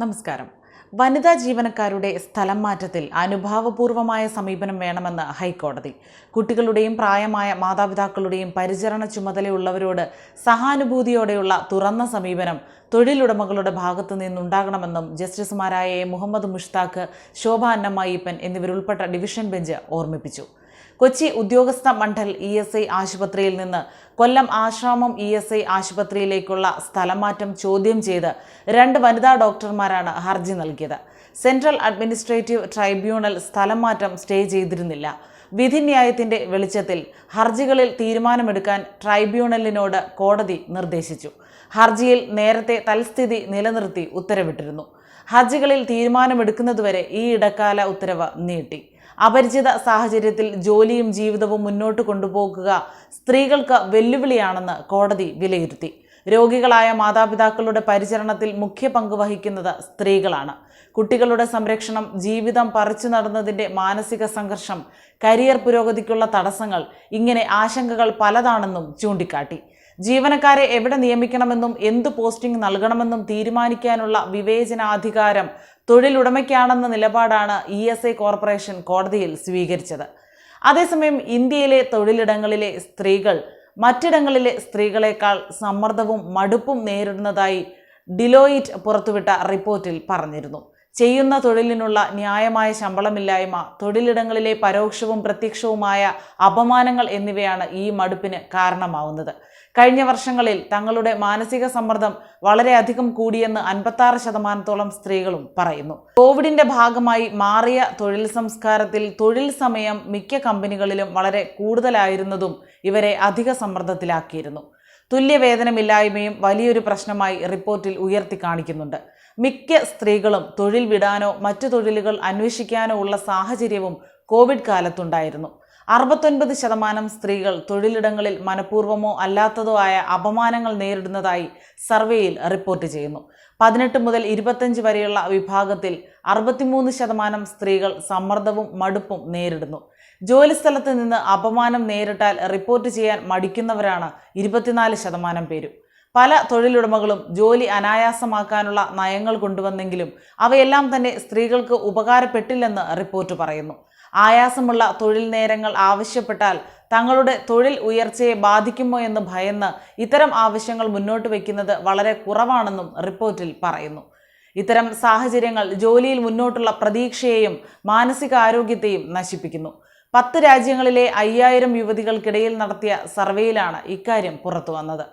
നമസ്കാരം വനിതാ ജീവനക്കാരുടെ സ്ഥലം മാറ്റത്തിൽ അനുഭാവപൂർവമായ സമീപനം വേണമെന്ന് ഹൈക്കോടതി കുട്ടികളുടെയും പ്രായമായ മാതാപിതാക്കളുടെയും പരിചരണ ചുമതലയുള്ളവരോട് സഹാനുഭൂതിയോടെയുള്ള തുറന്ന സമീപനം തൊഴിലുടമകളുടെ ഭാഗത്തു നിന്നുണ്ടാകണമെന്നും ജസ്റ്റിസുമാരായ. മുഹമ്മദ് മുഷ്താഖ് ശോഭ അന്നമ്മയ്യപ്പൻ എന്നിവരുൾപ്പെട്ട ഡിവിഷൻ ബെഞ്ച് ഓർമ്മിപ്പിച്ചു Kochi Udyogamandal E S I ആശുപത്രിയിൽ നിന്ന് Kollam Asramam E S I ആശുപത്രിയിലേക്കുള്ള സ്ഥലമാറ്റം ചോദ്യം ചെയ്ത് രണ്ട് വനിതാ ഡോക്ടർമാരാണ് ഹർജി നൽകിയത്. സെൻട്രൽ അഡ്മിനിസ്ട്രേറ്റീവ് ട്രൈബ്യൂണൽ സ്ഥലമാറ്റം സ്റ്റേ ചെയ്തിരുന്നില്ല. വിധിന്യായത്തിന്റെ വെളിച്ചത്തിൽ ഹർജികളിൽ തീരുമാനമെടുക്കാൻ ട്രൈബ്യൂണലിനോട് കോടതി നിർദ്ദേശിച്ചു. ഹർജിയിൽ നേരത്തെ തൽസ്ഥിതി നിലനിർത്തി ഉത്തരവിട്ടിരുന്നു. ഹർജികളിൽ തീരുമാനമെടുക്കുന്നതുവരെ ഈ ഇടക്കാല ഉത്തരവ് നീട്ടി. അപരിചിത സാഹചര്യത്തിൽ ജോലിയും ജീവിതവും മുന്നോട്ട് കൊണ്ടുപോകുക സ്ത്രീകൾക്ക് വെല്ലുവിളിയാണെന്ന് കോടതി വിലയിരുത്തി. രോഗികളായ മാതാപിതാക്കളുടെ പരിചരണത്തിൽ മുഖ്യ പങ്ക് വഹിക്കുന്നത് സ്ത്രീകളാണ്. കുട്ടികളുടെ സംരക്ഷണം ജീവിതം പറിച്ചു നടന്നതിന്റെ മാനസിക സംഘർഷം കരിയർ പുരോഗതിക്കുള്ള തടസ്സങ്ങൾ ഇങ്ങനെ ആശങ്കകൾ പലതാണെന്നും ചൂണ്ടിക്കാട്ടി. ജീവനക്കാരെ എവിടെ നിയമിക്കണമെന്നും എന്ത് പോസ്റ്റിംഗ് നൽകണമെന്നും തീരുമാനിക്കാനുള്ള വിവേചനാധികാരം തൊഴിലുടമയ്ക്കാണെന്ന നിലപാടാണ് ഇ എസ് ഐ കോർപ്പറേഷൻ കോടതിയിൽ സ്വീകരിച്ചത്. അതേസമയം ഇന്ത്യയിലെ തൊഴിലിടങ്ങളിലെ സ്ത്രീകൾ മറ്റിടങ്ങളിലെ സ്ത്രീകളെക്കാൾ സമ്മർദ്ദവും മടുപ്പും നേരിടുന്നതായി ഡിലോയിറ്റ് പുറത്തുവിട്ട റിപ്പോർട്ടിൽ പറഞ്ഞിരുന്നു. ചെയ്യുന്ന തൊഴിലിനുള്ള ന്യായമായ ശമ്പളമില്ലായ്മ തൊഴിലിടങ്ങളിലെ പരോക്ഷവും പ്രത്യക്ഷവുമായ അപമാനങ്ങൾ എന്നിവയാണ് ഈ മടുപ്പിന് കാരണമാവുന്നത്. കഴിഞ്ഞ വർഷങ്ങളിൽ തങ്ങളുടെ മാനസിക സമ്മർദ്ദം വളരെയധികം കൂടിയെന്ന് അൻപത്താറ് ശതമാനത്തോളം സ്ത്രീകളും പറയുന്നു. കോവിഡിന്റെ ഭാഗമായി മാറിയ തൊഴിൽ സംസ്കാരത്തിൽ തൊഴിൽ സമയം മിക്ക കമ്പനികളിലും വളരെ കൂടുതലായിരുന്നതും ഇവരെ അധിക സമ്മർദ്ദത്തിലാക്കിയിരുന്നു. തുല്യവേതനമില്ലായ്മയും വലിയൊരു പ്രശ്നമായി റിപ്പോർട്ടിൽ ഉയർത്തി കാണിക്കുന്നുണ്ട്. മിക്ക സ്ത്രീകളും തൊഴിൽ വിടാനോ മറ്റു തൊഴിലുകൾ അന്വേഷിക്കാനോ ഉള്ള സാഹചര്യവും കോവിഡ് കാലത്തുണ്ടായിരുന്നു. അറുപത്തൊൻപത് ശതമാനം സ്ത്രീകൾ തൊഴിലിടങ്ങളിൽ മനഃപൂർവമോ അല്ലാത്തതോ ആയ അപമാനങ്ങൾ നേരിടുന്നതായി സർവേയിൽ റിപ്പോർട്ട് ചെയ്യുന്നു. പതിനെട്ട് മുതൽ ഇരുപത്തഞ്ച് വരെയുള്ള വിഭാഗത്തിൽ അറുപത്തിമൂന്ന് ശതമാനം സ്ത്രീകൾ സമ്മർദ്ദവും മടുപ്പും നേരിടുന്നു. ജോലിസ്ഥലത്ത് നിന്ന് അപമാനം നേരിട്ടാൽ റിപ്പോർട്ട് ചെയ്യാൻ മടിക്കുന്നവരാണ് ഇരുപത്തിനാല് ശതമാനം പേരും. പല തൊഴിലുടമകളും ജോലി അനായാസമാക്കാനുള്ള നയങ്ങൾ കൊണ്ടുവന്നെങ്കിലും അവയെല്ലാം തന്നെ സ്ത്രീകൾക്ക് ഉപകാരപ്പെട്ടില്ലെന്ന് റിപ്പോർട്ട് പറയുന്നു. ആയാസമുള്ള തൊഴിൽ നേരങ്ങൾ ആവശ്യപ്പെട്ടാൽ തങ്ങളുടെ തൊഴിൽ ഉയർച്ചയെ ബാധിക്കുമോ എന്ന് ഭയന്ന് ഇത്തരം ആവശ്യങ്ങൾ മുന്നോട്ട് വയ്ക്കുന്നത് വളരെ കുറവാണെന്നും റിപ്പോർട്ടിൽ പറയുന്നു. ഇത്തരം സാഹചര്യങ്ങൾ ജോലിയിൽ മുന്നോട്ടുള്ള പ്രതീക്ഷയെയും മാനസികാരോഗ്യത്തെയും നശിപ്പിക്കുന്നു. പത്ത് രാജ്യങ്ങളിലെ അയ്യായിരം യുവതികൾക്കിടയിൽ നടത്തിയ സർവേയിലാണ് ഇക്കാര്യം പുറത്തു വന്നത്